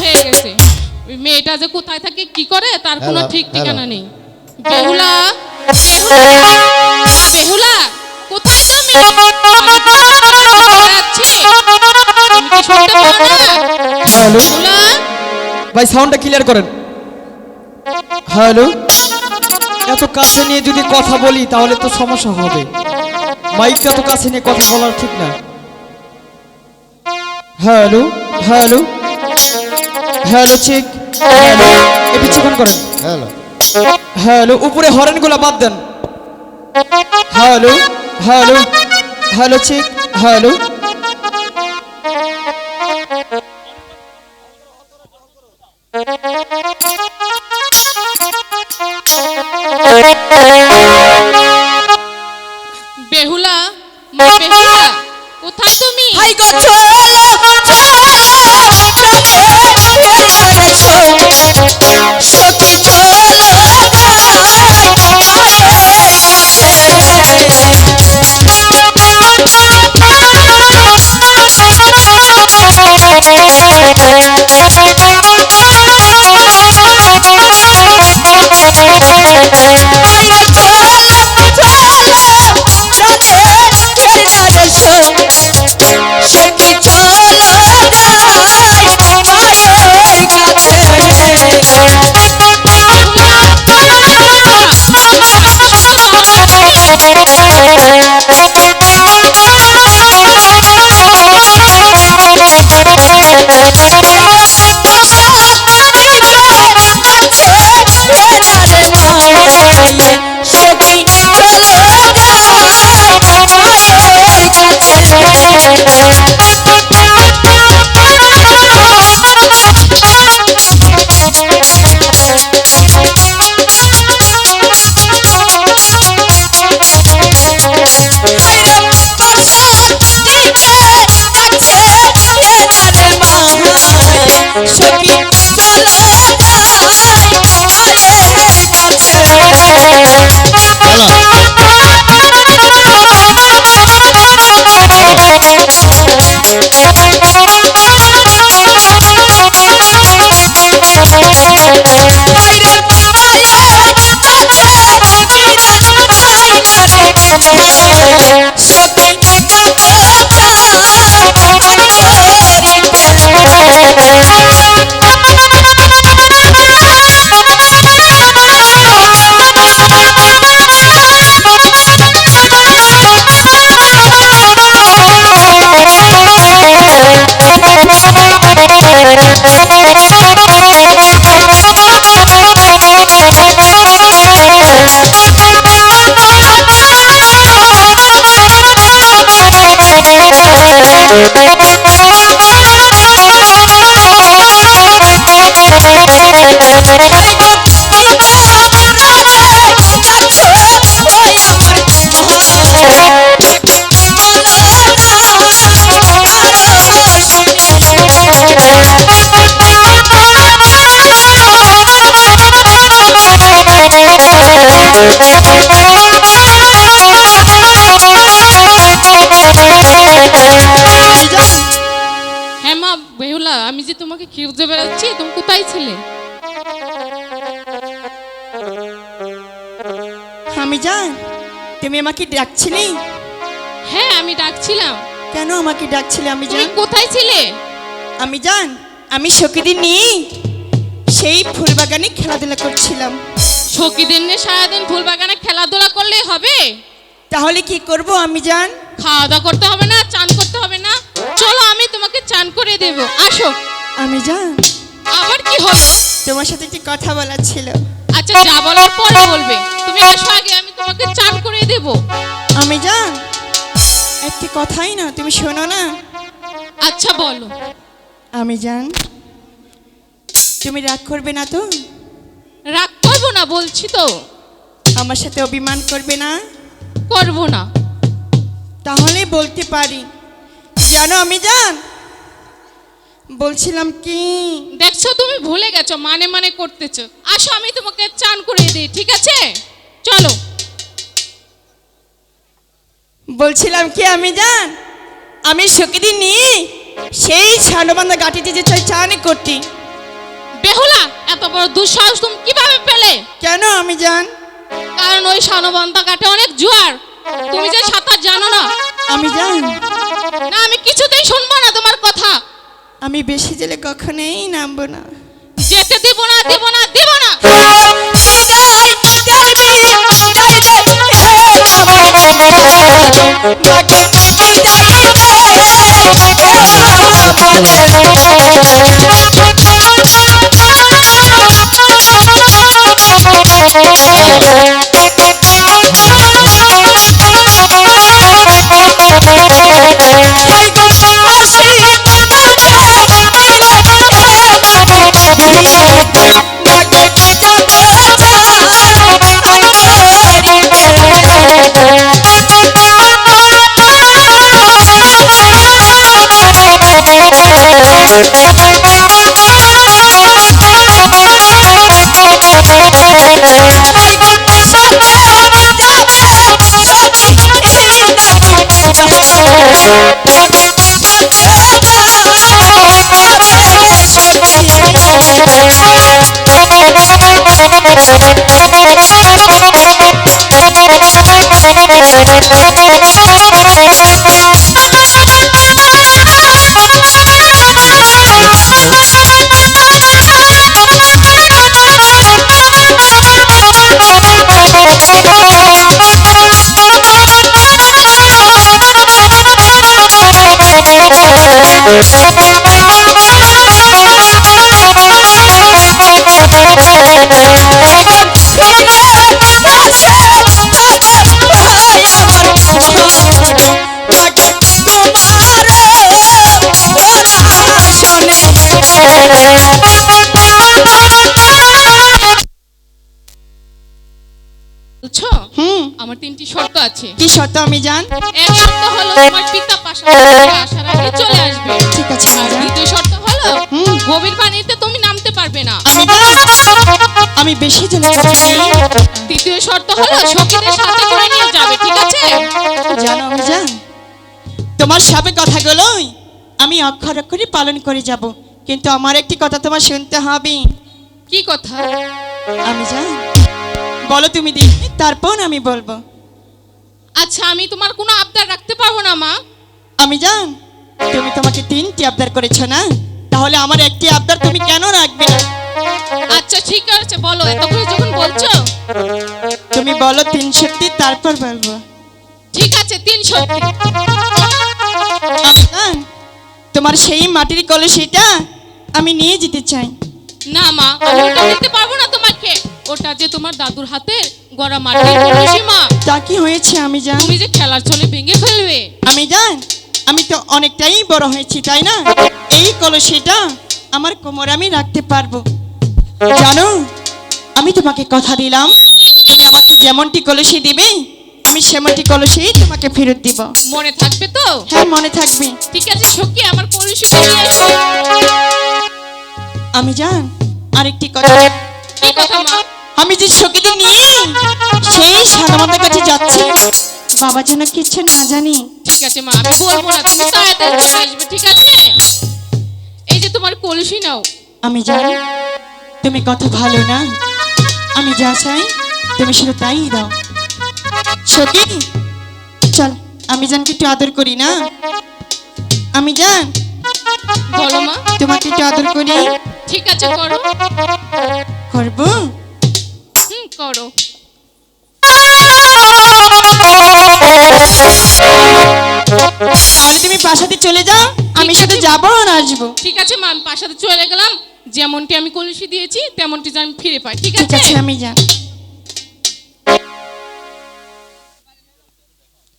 হয়ে গেছে। ওই মেয়েটা যে কোথায় থাকে কি করে তার কোনো ঠিক ঠিকানা নেই। বেহুলা বেহুলা বেহুলা কোথায় তুমি ভাই সাউন্ডটা ক্লিয়ার করেন। হ্যালো। এত কাছে নিয়ে যদি কথা বলি তাহলে তো সমস্যা হবে। মাইকটা তো কাছে নিয়ে কথা বলার ঠিক না। Hello hello. Hello check hello চেকন করেন হ্যালো। হ্যালো উপরে হরেনগুলো বাদ দেন। Hello hello hello check hello. আমি যে তোমাকে খুঁজে বেড়াচ্ছি তুমি কোথায় ছিলে? আমি জান তুমি আমাকে ডাকছিলে? হ্যাঁ আমি ডাকছিলাম। কেন আমাকে ডাকছিলে আমি তুমি জান? কোথায় ছিলে? আমি জান আমি সকিদিন নিয়ে সেই ফুলবাগানে খেলাধুলা করছিলাম। সখীদের নিয়ে সারাদিন ফুল বাগানে খেলাধুলা করলেই হবে? তাহলে কি করব আমি জান? খাওয়া দাওয়া করতে হবে না চলো আমি তোমাকে চান করে দেব। আসো। আমি জান আবার কি হলো? তোমার সাথে একটি কথা বলার ছিল। আচ্ছা যা বলার পরে বলবে। তুমি আসো আগে আমি তোমাকে চান করে দেব। আমি জান একটি কথাই না তুমি শোনো না। আচ্ছা বলো। আমি জান তুমি রাগ করবে না তো? রাগ করব না বলছি তো। আমার সাথে অভিমান করবে না? করব না। তাহলে বলতে পারি। জানো আমি জান? বলছিলাম কি? দেখছ তুমি ভুলে গেছো মানে মানে করতেছো। আসো আমি তোমাকে চান করে দিই ঠিক আছে? চলো। বলছিলাম কি আমি জান? আমি সকিদিন নিয়ে সেই ছানবান্ধা গাটিতে যে চাই চানি করতি। বেহুলা এত বড় দুঃসাহস তুমি কীভাবে পেলে? কেন আমি জান? কারণ ওই সানবন্ধা ঘাটে অনেক জোয়ার। তুমি যে সাঁতার জানো না। আমি জান? না আমি কিছুতেই শুনব না তোমার কথা। আমি বেশি জেলে কখনোই নামবো না। যেতে দিব না দিব না দিব না। বুঝছ তিনটি শর্ত আছে। কি শর্ত আমি জান? এক শর্ত হলো তোমার পিতা পাশাপাশি আসার আগে চলে আসবে। ঠিক আছে আর জান। দ্বিতীয় শর্ত হলো। গভীর পানিতে তুমি নামতে পারবে না। আমি বেশি জেলে তৃতীয় শর্ত হলো সখীদের সাথে করে নিয়ে যাবে ঠিক আছে? জানো আমি জান তোমার সবে কথাগুলোই আমি অক্ষর অক্ষরে পালন করে যাব। কিন্তু আমার একটি কথা তোমার শুনতে হবে। কি কথা? আমি জান বলো তুমি দি তারপর আমি বলব। আচ্ছা আমি তোমার কোনো আবদার রাখতে পারব না মা। আমি জান তুমি তোমাকে তিনটি আবদার করেছ না? তাহলে আমার একটি আবদার তুমি কেন রাখবে না? আচ্ছা ঠিক আছে বলো এত করে যখন বলছো। তুমি বলো তিন সত্যি তারপর বলব। ঠিক আছে তিন সত্যি তোমার সেই মাটির কলসিটা আমি নিয়ে যেতে চাই। না মা আমি ওটা দিতে পারব না তোমাকে। ওটা যে তোমার দাদুর হাতে গড়া মাটির কলসি মা। তা কি হয়েছে আমি জান? তুমি যে খেলার চলে ভেঙে ফেলবে। আমি জান? আমি তো অনেকটাই বড় হয়েছি তাই না? এই কলসিটা আমার কোমর আমি রাখতে পারব। জানো আমি তোমাকে কথা দিলাম তুমি আমাকে যেমনটি কলসি দিবে আমি সেমনটি কলসি তোমাকে ফেরত দিব। মনে থাকবে তো? হ্যাঁ মনে থাকবে। ঠিক আছে সখী আমার কলসিটা নিয়ে এসো আমি জান আরেকটি কথা কি কথা মা? আমি যে সকিতে নিয়ে সেই সাদামাতার কাছে যাচ্ছি। বাবা যেন কিচ্ছু না জানি। ঠিক আছে মা আমি বলব না তুমি তাড়াতাড়ি চলে আসবে ঠিক আছে? এই যে তোমার কলসি নাও। আমি জানি তুমি কত ভালো না। আমি যা চাই তুমি শুধু তাই দাও। সত্যি চল আমি জানকে একটু আদর করি না। আমি জান বলো মা। তোমাকে একটু আদর করি। ঠিক আছে করো। করব? করো। তাহলে তুমি বাসাতে চলে যাও আমি আছে। যাব আর আসব। ঠিক আছে মা আমি পাশাতে চলে গেলাম। যেমনটি আমি কলসি দিয়েছি তেমনটি আমি ফিরে পাই। ঠিক আছে? আমি যান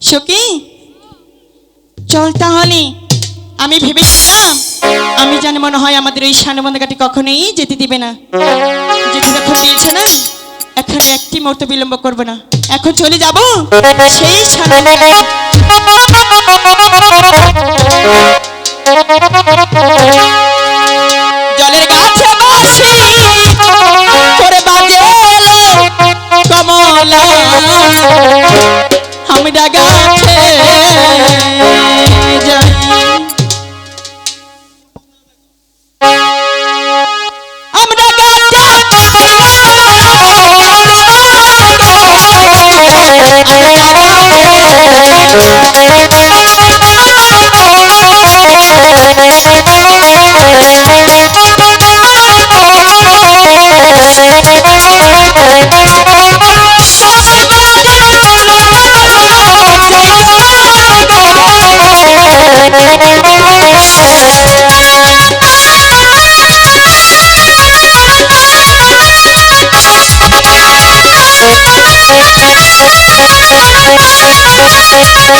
সখী চল তাহলে। আমি ভেবেছিলাম আমি জানি মনে হয় আমাদের ওই সানবন্ধাঘাটি কখনোই যেতে দিবে না। যেখানে এখন দিয়েছে না? এখন একটি মুহূর্ত বিলম্ব করব না। এখন চলে যাব সেই জলের গাছে বসি Oh,